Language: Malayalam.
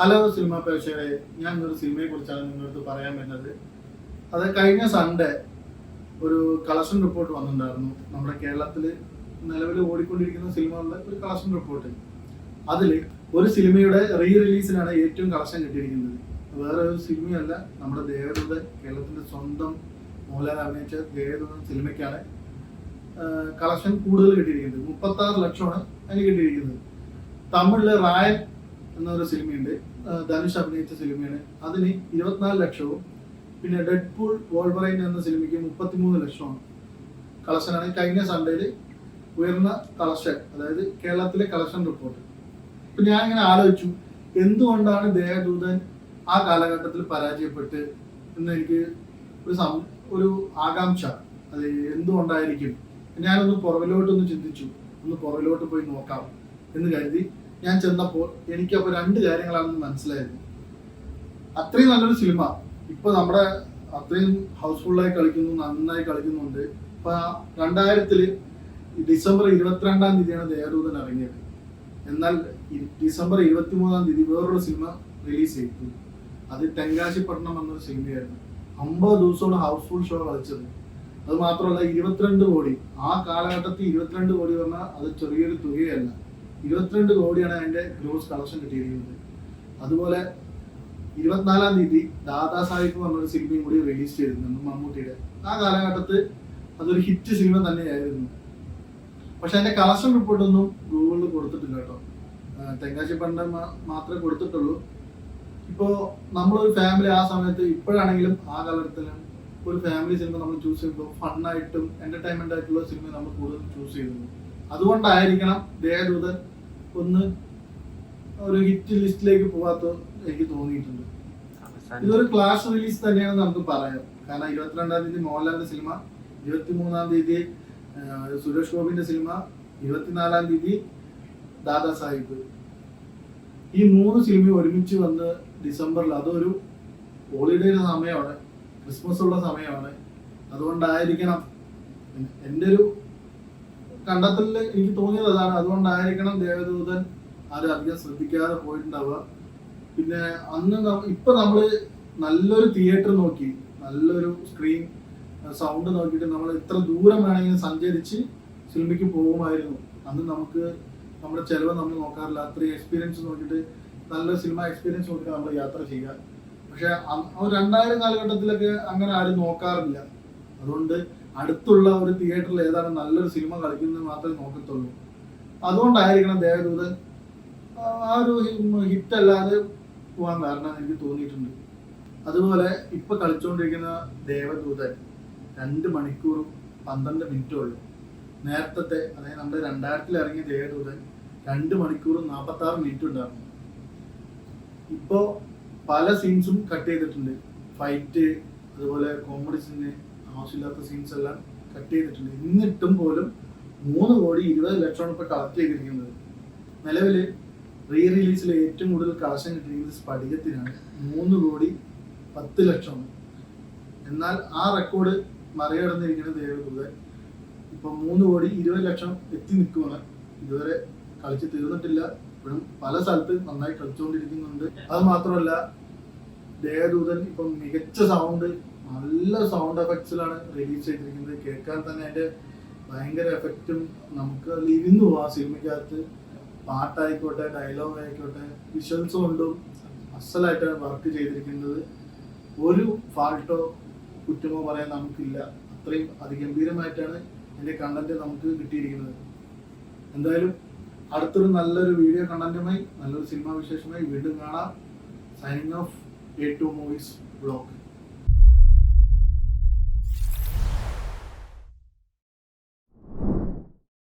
ഹലോ സിനിമ പ്രേക്ഷകരെ ഞാൻ ഒരു സിനിമയെ കുറിച്ചാണ് നിങ്ങളടുത്ത് പറയാൻ വരുന്നത്. അത് കഴിഞ്ഞ സൺഡേ ഒരു കളക്ഷൻ റിപ്പോർട്ട് വന്നിട്ടുണ്ടായിരുന്നു. നമ്മുടെ കേരളത്തിൽ നിലവിൽ ഓടിക്കൊണ്ടിരിക്കുന്ന സിനിമകളുടെ ഒരു കളക്ഷൻ റിപ്പോർട്ട് അതിൽ ഒരു സിനിമയുടെ റീ റിലീസിനാണ് ഏറ്റവും കളക്ഷൻ കിട്ടിയിരിക്കുന്നത്. വേറെ ഒരു സിനിമയല്ല നമ്മുടെ ദേവദൂതൻ കേരളത്തിന്റെ സ്വന്തം മോഹൻലാൽ അഭിനയിച്ച ദേവദൂതൻ സിനിമയ്ക്കാണ് കളക്ഷൻ കൂടുതൽ കിട്ടിയിരിക്കുന്നത്. മുപ്പത്തി ആറ് ലക്ഷമാണ് അതിന് കിട്ടിയിരിക്കുന്നത്. തമിഴിൽ റായൻ എന്നൊരു സിനിമയുണ്ട്. ധനുഷ് അഭിനയിച്ച സിനിമയാണ്. അതിന് ഇരുപത്തിനാല് ലക്ഷവും പിന്നെ ഡെഡ് പൂൾ വോൾവറൈൻ എന്ന സിനിമയ്ക്ക് മുപ്പത്തിമൂന്ന് ലക്ഷമാണ്. കളക്ഷനാണ്. കഴിഞ്ഞ സൺഡേയിൽ ഉയർന്ന കളക്ഷൻ അതായത് കേരളത്തിലെ കളക്ഷൻ റിപ്പോർട്ട്. ഇപ്പൊ ഞാൻ ഇങ്ങനെ ആലോചിച്ചു എന്തുകൊണ്ടാണ് ദേവദൂതൻ ആ കാലഘട്ടത്തിൽ പരാജയപ്പെട്ട് എന്ന് എനിക്ക് ഒരു സം ഒരു ആകാംക്ഷ. അത് എന്തുകൊണ്ടായിരിക്കും? ഞാനൊന്ന് പുറകിലോട്ടൊന്ന് ചിന്തിച്ചു. ഒന്ന് പുറകിലോട്ട് പോയി നോക്കാം എന്ന് കരുതി ഞാൻ ചെന്നപ്പോൾ എനിക്കപ്പോൾ രണ്ട് കാര്യങ്ങളാണെന്ന് മനസ്സിലായത് അത്രയും നല്ലൊരു സിനിമ ഇപ്പൊ നമ്മുടെ അത്രയും ഹൗസ്ഫുള്ളായി കളിക്കുന്നു നന്നായി കളിക്കുന്നുണ്ട്. ഇപ്പൊ രണ്ടായിരത്തിൽ ഡിസംബർ ഇരുപത്തിരണ്ടാം തീയതിയാണ് ദേവദൂതൻ ഇറങ്ങിയത്. എന്നാൽ ഡിസംബർ ഡിസംബർ ഇരുപത്തിമൂന്നാം തീയതി വേറൊരു സിനിമ റിലീസ് ചെയ്തു. അത് തെങ്കാശിപ്പട്ടണം എന്നൊരു സിനിമയായിരുന്നു അമ്പത് ദിവസമാണ് ഹൗസ്ഫുൾ ഷോ കളിച്ചത്. അത് മാത്രമല്ല ഇരുപത്തിരണ്ട് കോടി. ആ കാലഘട്ടത്തിൽ ഇരുപത്തിരണ്ട് കോടി പറഞ്ഞാൽ അത് ചെറിയൊരു തുകയല്ല. ഇരുപത്തിരണ്ട് കോടിയാണ് അതിന്റെ ഗ്രോസ് കളക്ഷൻ കിട്ടിയിരിക്കുന്നത്. അതുപോലെ ഇരുപത്തിനാലാം തീയതി ദാദാ സാഹിബ് പറഞ്ഞൊരു സിനിമയും കൂടി റിലീസ് ചെയ്തിരുന്നു മമ്മൂട്ടിയുടെ. ആ കാലഘട്ടത്ത് അതൊരു ഹിറ്റ് സിനിമ തന്നെയായിരുന്നു. പക്ഷെ അതിന്റെ കളക്ഷൻ റിപ്പോർട്ടൊന്നും ഗൂഗിളിൽ കൊടുത്തിട്ടില്ല കേട്ടോ. തെങ്കാശി പണ്ട് മാത്രമേ കൊടുത്തിട്ടുള്ളൂ. ഇപ്പോ നമ്മളൊരു ഫാമിലി ആ സമയത്ത് ഇപ്പോഴാണെങ്കിലും ആ കാലഘട്ടത്തിലും ഒരു ഫാമിലി സിനിമ നമ്മൾ ചൂസ് ചെയ്യുമ്പോൾ ഫണ്ണായിട്ടും എന്റർടൈൻമെന്റ് ആയിട്ടുള്ള സിനിമ നമ്മൾ കൂടുതൽ ചൂസ് ചെയ്യുന്നു അതുകൊണ്ടായിരിക്കണം ദേഹദൂതൻ ഒന്ന് ഒരു ഹിറ്റ് ലിസ്റ്റിലേക്ക് പോകാത്ത എനിക്ക് തോന്നിയിട്ടുണ്ട്. ഇതൊരു ക്ലാസ് റിലീസ് തന്നെയാണ് നമുക്ക് പറയാം. കാരണം ഇരുപത്തിരണ്ടാം തീയതി മോഹൻലാലിന്റെ സിനിമ ഇരുപത്തിമൂന്നാം തീയതി ആ, സുരേഷ് ഗോപിന്റെ സിനിമ ഇരുപത്തിനാലാം തീയതി ദാദാ സാഹിബ്. ഈ മൂന്ന് സിനിമയും ഒരുമിച്ച് വന്ന് ഡിസംബറിൽ അതൊരു ഹോളിഡേ സമയമാണ്. ക്രിസ്മസ് ഉള്ള സമയമാണ്. അതുകൊണ്ടായിരിക്കണം എൻ- എന്റെ ഒരു കണ്ടെത്തലിൽ എനിക്ക് തോന്നിയത് അതാണ്. അതുകൊണ്ടായിരിക്കണം ദേവദൂതൻ ആരും അധികം ശ്രദ്ധിക്കാതെ പോയിട്ടുണ്ടാവുക. പിന്നെ അന്ന് ഇപ്പൊ നമ്മൾ നല്ലൊരു തിയേറ്റർ നോക്കി. നല്ലൊരു സ്ക്രീൻ സൗണ്ട് നോക്കിയിട്ട് നമ്മൾ എത്ര ദൂരം വേണമെങ്കിലും സഞ്ചരിച്ച് സിനിമയ്ക്ക് പോകുമായിരുന്നു. അന്ന് നമുക്ക് നമ്മുടെ ചെലവ് നമ്മൾ നോക്കാറില്ല. അത്രയും എക്സ്പീരിയൻസ് നോക്കിയിട്ട് നല്ല സിനിമ എക്സ്പീരിയൻസ് നോക്കിയിട്ട് നമ്മൾ യാത്ര ചെയ്യുക. പക്ഷെ രണ്ടായിരം കാലഘട്ടത്തിലൊക്കെ അങ്ങനെ ആരും നോക്കാറില്ല. അതുകൊണ്ട് അടുത്തുള്ള ഒരു തിയേറ്ററിൽ ഏതാണ് നല്ലൊരു സിനിമ കളിക്കുന്നത് മാത്രമേ നോക്കത്തുള്ളൂ. അതുകൊണ്ടായിരിക്കണം ദേവദൂതൻ ആ ഒരു ഹിറ്റ് അല്ലാതെ പോകാൻ കാരണം എനിക്ക് തോന്നിയിട്ടുണ്ട്. അതുപോലെ ഇപ്പൊ കളിച്ചുകൊണ്ടിരിക്കുന്ന ദേവദൂതൻ രണ്ട് മണിക്കൂറും പന്ത്രണ്ട് മിനിറ്റും ഉള്ളൂ. നേരത്തെ അതായത് നമ്മുടെ രണ്ടായിരത്തിൽ ഇറങ്ങിയ ദേവദൂതൻ രണ്ട് മണിക്കൂറും നാൽപ്പത്തി ആറ് മിനിറ്റ് ഉണ്ടായിരുന്നു. ഇപ്പോൾ പല സീൻസും കട്ട് ചെയ്തിട്ടുണ്ട്. ഫൈറ്റ് അതുപോലെ കോമഡി സീന് ആവശ്യമില്ലാത്ത സീൻസ് എല്ലാം കട്ട് ചെയ്തിട്ടുണ്ട്. എന്നിട്ടും പോലും മൂന്ന് കോടി ഇരുപത് ലക്ഷമാണ് ഇപ്പൊ കളക്ട് ചെയ്തിരിക്കുന്നത്. നിലവിൽ റീ റിലീസിൽ ഏറ്റവും കൂടുതൽ കാശം കിട്ടിയിരിക്കുന്നത് സ്ഫടികത്തിനാണ് മൂന്ന് കോടി പത്ത് ലക്ഷമാണ്. എന്നാൽ ആ റെക്കോർഡ് മറികടന്നിരിക്കുന്നത് ദേവദൂതൻ ഇപ്പൊ മൂന്ന് കോടി ഇരുപത് ലക്ഷം എത്തി നിൽക്കുകയാണ് ഇതുവരെ കളിച്ച് തീർന്നിട്ടില്ല. ഇപ്പോഴും പല സ്ഥലത്ത് നന്നായി കളിച്ചുകൊണ്ടിരിക്കുന്നുണ്ട്. അത് മാത്രമല്ല ദേവദൂതൻ ഇപ്പം മികച്ച സൗണ്ട് നല്ല സൗണ്ട് എഫക്ട്സിലാണ് റിലീസ് ചെയ്തിരിക്കുന്നത്. കേൾക്കാൻ തന്നെ അതിന്റെ ഭയങ്കര എഫക്റ്റും നമുക്ക് അതിൽ ഇരുന്ന് പോവാം. സിനിമയ്ക്കകത്ത് പാട്ടായിക്കോട്ടെ ഡയലോഗ് ആയിക്കോട്ടെ വിഷ്വൽസ് കൊണ്ടും അസലായിട്ടാണ് വർക്ക് ചെയ്തിരിക്കുന്നത്. ഒരു ഫാൾട്ടോ കുറ്റമോ പറയാൻ നമുക്കില്ല. അത്രയും അതിഗംഭീരമായിട്ടാണ് എന്റെ കണ്ടന്റ് നമുക്ക് കിട്ടിയിരിക്കുന്നത്. എന്തായാലും അടുത്തൊരു നല്ലൊരു വീഡിയോ കണ്ടന്റുമായി നല്ലൊരു സിനിമാ വിശേഷമായി വീണ്ടും കാണാം. Signing off A two movies blog